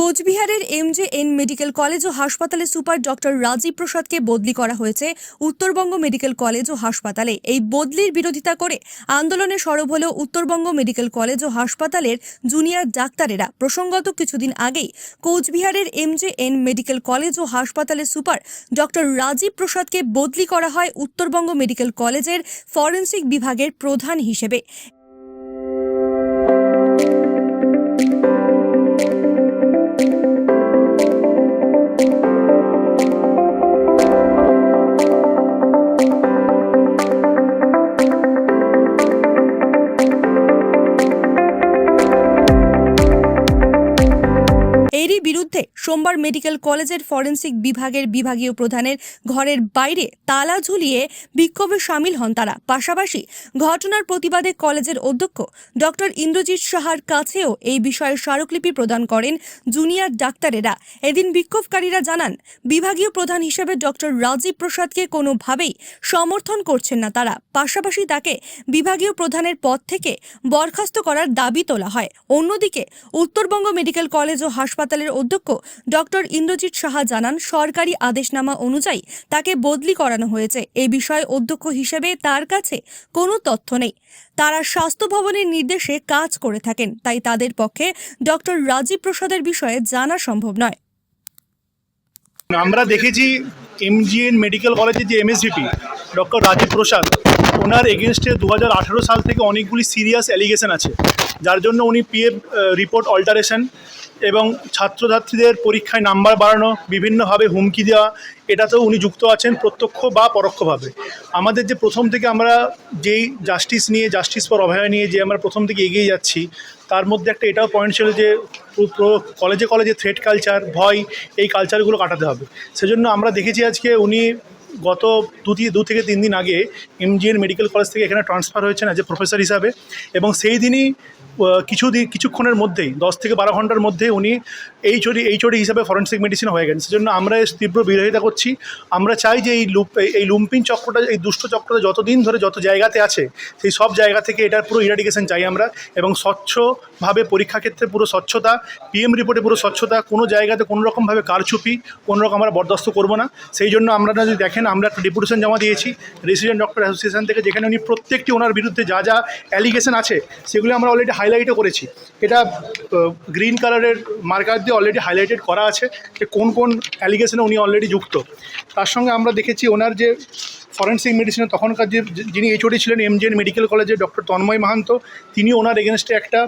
কোচবিহারের MJ N medical college ও হাসপাতালে সুপার ডক্টর রাজীব প্রসাদকে বদলি করা হয়েছে উত্তরবঙ্গ মেডিকেল কলেজ ও হাসপাতালে। এই বদলির বিরোধিতা করে আন্দোলনে সরব হল উত্তরবঙ্গ মেডিকেল কলেজ ও হাসপাতালের জুনিয়র ডাক্তারেরা প্রসঙ্গত কিছুদিন আগেই কোচবিহারের এমজে এন মেডিকেল কলেজ ও হাসপাতালের সুপার ডক্টর রাজীব প্রসাদকে বদলি করা হয় উত্তরবঙ্গ মেডিকেল কলেজের ফরেন্সিক বিভাগের প্রধান হিসেবে। এরই বিরুদ্ধে সোমবার মেডিকেল কলেজের ফরেন্সিক বিভাগের বিভাগীয় প্রধানের ঘরের বাইরে তালা ঝুলিয়ে বিক্ষোভে সামিল হন তারা। পাশাপাশি ঘটনার প্রতিবাদে কলেজের অধ্যক্ষ ডক্টর ইন্দ্রজিৎ সাহার কাছেও এই বিষয়ে স্মারকলিপি প্রদান করেন জুনিয়র ডাক্তারেরা। এদিন বিক্ষোভকারীরা জানান, বিভাগীয় প্রধান হিসেবে ডক্টর রাজীব প্রসাদকে কোনোভাবেই সমর্থন করছেন না তারা। পাশাপাশি তাকে বিভাগীয় প্রধানের পদ থেকে বরখাস্ত করার দাবি তোলা হয়। অন্যদিকে উত্তরবঙ্গ মেডিকেল কলেজ ও হাসপাতালের অধ্যক্ষ ডক্টর ইন্দ্রজিৎ সাহা জানান, সরকারি আদেশনামা অনুযায়ী তাকে বদলি করানো হয়েছে। এ বিষয়ে অধ্যক্ষ হিসেবে তার কাছে কোনো তথ্য নেই। তারা স্বাস্থ্য ভবনের নির্দেশে কাজ করে থাকেন, তাই তাদের পক্ষে ডক্টর রাজীব প্রসাদের বিষয়ে জানা সম্ভব নয়। আমরা দেখেছি এমজিএন মেডিকেল কলেজের যে এমএসভিপি ডক্টর রাজীব প্রসাদ, ওনার এগেনস্টে দু সাল থেকে অনেকগুলি সিরিয়াস অ্যালিগেশন আছে। যার জন্য উনি পিএফ রিপোর্ট অল্টারেশন এবং ছাত্রছাত্রীদের পরীক্ষায় নাম্বার বাড়ানো, বিভিন্নভাবে হুমকি দেওয়া, এটাতেও উনি যুক্ত আছেন প্রত্যক্ষ বা পরোক্ষভাবে। আমাদের যে প্রথম থেকে আমরা যেই জাস্টিস নিয়ে জাস্টিস ফর অভয় নিয়ে যে আমরা প্রথম থেকে এগিয়ে যাচ্ছি, তার মধ্যে একটা এটাও পয়েন্ট ছিল যে কলেজে কলেজে থ্রেড কালচার ভয়, এই কালচারগুলো কাটাতে হবে। সেজন্য আমরা দেখেছি আজকে উনি গত দু দু থেকে তিন দিন আগে এমজিএন মেডিকেল কলেজ থেকে এখানে ট্রান্সফার হয়েছেন এ প্রফেসর হিসাবে এবং সেই দিনই কিছু কিছুক্ষণের মধ্যেই, দশ থেকে বারো ঘণ্টার মধ্যে উনি এইচওডি এইচওডি হিসাবে ফরেন্সিক মেডিসিন হয়ে গেছেন সেজন্য আমরা তীব্র বিরোধিতা করছি। আমরা চাই যে এই লুপ এই- লুম্পিং চক্রটা, এই দুষ্ট চক্রটা যতদিন ধরে যত জায়গাতে আছে, সেই সব জায়গা থেকে এটার পুরো ইরাডিকেশন চাই আমরা এবং স্বচ্ছভাবে পরীক্ষা ক্ষেত্রে পুরো স্বচ্ছতা পিএম রিপোর্টে পুরো স্বচ্ছতা, কোনো জায়গাতে কোনো রকমভাবে কারচুপি, কোনো রকম আমরা বরদাস্ত করব না। সেই জন্য আমরা যদি দেখেন, আমরা একটা ডেপুটেশন জমা দিয়েছি রেসিডেন্ট ডক্টর অ্যাসোসিয়েশন থেকে, যেখানে উনি প্রত্যেকটি ওনার বিরুদ্ধে যা যা অ্যালিগেশন আছে, সেগুলো আমরা অলরেডি হাইলাইটও করেছি। এটা গ্রিন কালারের মার্কার দিয়ে অলরেডি হাইলাইটেড করা আছে যে কোন কোন অ্যালিগেশনে উনি অলরেডি যুক্ত। তার সঙ্গে আমরা দেখেছি ওনার যে ফরেন্সিক মেডিসিনে তখনকার যে, যিনি এইচওডি ছিলেন এমজিএন মেডিকেল কলেজের ডক্টর তন্ময় মাহান্ত, তিনি ওনার এগেনস্টে একটা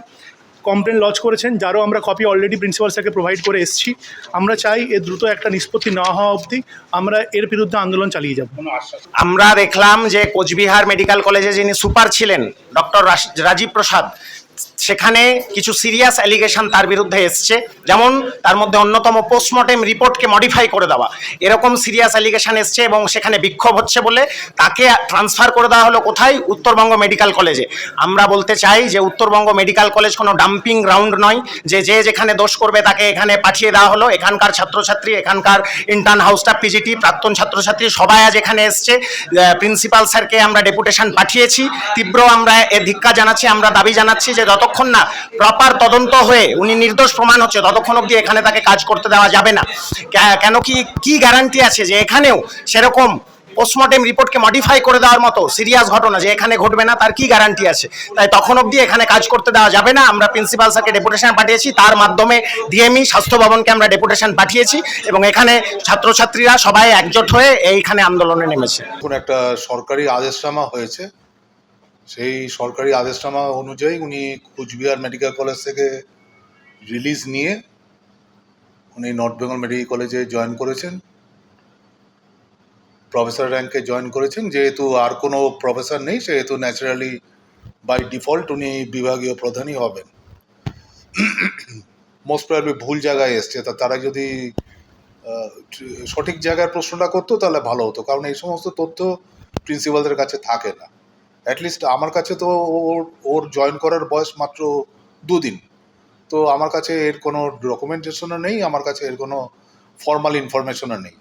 কমপ্লেন লজ করেছেন, যারও আমরা কপি অলরেডি প্রিন্সিপাল স্যারকে প্রোভাইড করে এসেছি। আমরা চাই এর দ্রুত একটা নিষ্পত্তি না হওয়া অবধি আমরা এর বিরুদ্ধে আন্দোলন চালিয়ে যাব। আমরা দেখলাম যে কোচবিহার মেডিকেল কলেজে যিনি সুপার ছিলেন ডক্টর রাজীব প্রসাদ সেখানে কিছু সিরিয়াস অ্যালিগেশন তার বিরুদ্ধে এসছে। যেমন, তার মধ্যে অন্যতম পোস্টমর্টেম রিপোর্টকে মডিফাই করে দেওয়া। এরকম সিরিয়াস অ্যালিগেশন এসছে এবং সেখানে বিক্ষোভ হচ্ছে বলে তাকে ট্রান্সফার করে দেওয়া হলো কোথায়? উত্তরবঙ্গ মেডিকেল কলেজে আমরা বলতে চাই যে, উত্তরবঙ্গ মেডিকেল কলেজ কোনো ডাম্পিং গ্রাউন্ড নয় যে যে যেখানে দোষ করবে তাকে এখানে পাঠিয়ে দেওয়া হলো। এখানকার ছাত্রছাত্রী, এখানকার ইন্টার্ন হাউস স্টাফ পিজিটি প্রাক্তন ছাত্রছাত্রী সবাই আজ এখানে এসছে। প্রিন্সিপাল স্যারকে আমরা ডেপুটেশন পাঠিয়েছি। তীব্র আমরা এ ধিক্কা জানাচ্ছি, আমরা দাবি জানাচ্ছি যে যতক্ষণ না প্রপার তদন্ত হয়ে, উনি নির্দোষ প্রমাণ হচ্ছে, ততক্ষণ অবধি এখানে তাকে কাজ করতে দেওয়া যাবে না। কেন কি কি গ্যারান্টি আছে যে এখানেও সেরকম পোস্টমর্টেম রিপোর্টকে মডিফাই করে দেওয়ার মতো সিরিয়াস ঘটনা যে এখানে ঘটবে না, তার কি গ্যারান্টি আছে? তাই তখন অবধি এখানে কাজ করতে দেওয়া যাবে না। আমরা প্রিন্সিপাল স্যারকে ডেপুটেশন পাঠিয়েছি, তার মাধ্যমে ডিএমই স্বাস্থ্য ভবনকে আমরা ডেপুটেশন পাঠিয়েছি এবং এখানে ছাত্রছাত্রীরা সবাই একজোট হয়ে এইখানে আন্দোলনে নেমেছে। একটা সরকারি আদেশনামা হয়েছে সেই সরকারি আদেশনামা অনুযায়ী উনি কুচবিহার মেডিকেল কলেজ থেকে রিলিজ নিয়ে উনি নর্থ বেঙ্গল মেডিকেল কলেজে জয়েন করেছেন। প্রফেসর র্যাঙ্কে জয়েন করেছেন, যেহেতু আর কোনো প্রফেসর নেই, সেহেতু ন্যাচারালি বাই ডিফল্ট উনি বিভাগীয় প্রধানই হবেন। মোস্ট প্রবলি ভুল জায়গায় এসছে, তা তারা যদি সঠিক জায়গার প্রশ্নটা করতো তাহলে ভালো হতো, কারণ এই সমস্ত তথ্য প্রিন্সিপালদের কাছে থাকে না। অ্যাটলিস্ট আমার কাছে তো ওর ওর জয়েন করার বয়স মাত্র দুদিন। তো আমার কাছে এর কোনো ডকুমেন্টেশনও নেই, আমার কাছে এর কোনো ফর্মাল ইনফরমেশনও নেই।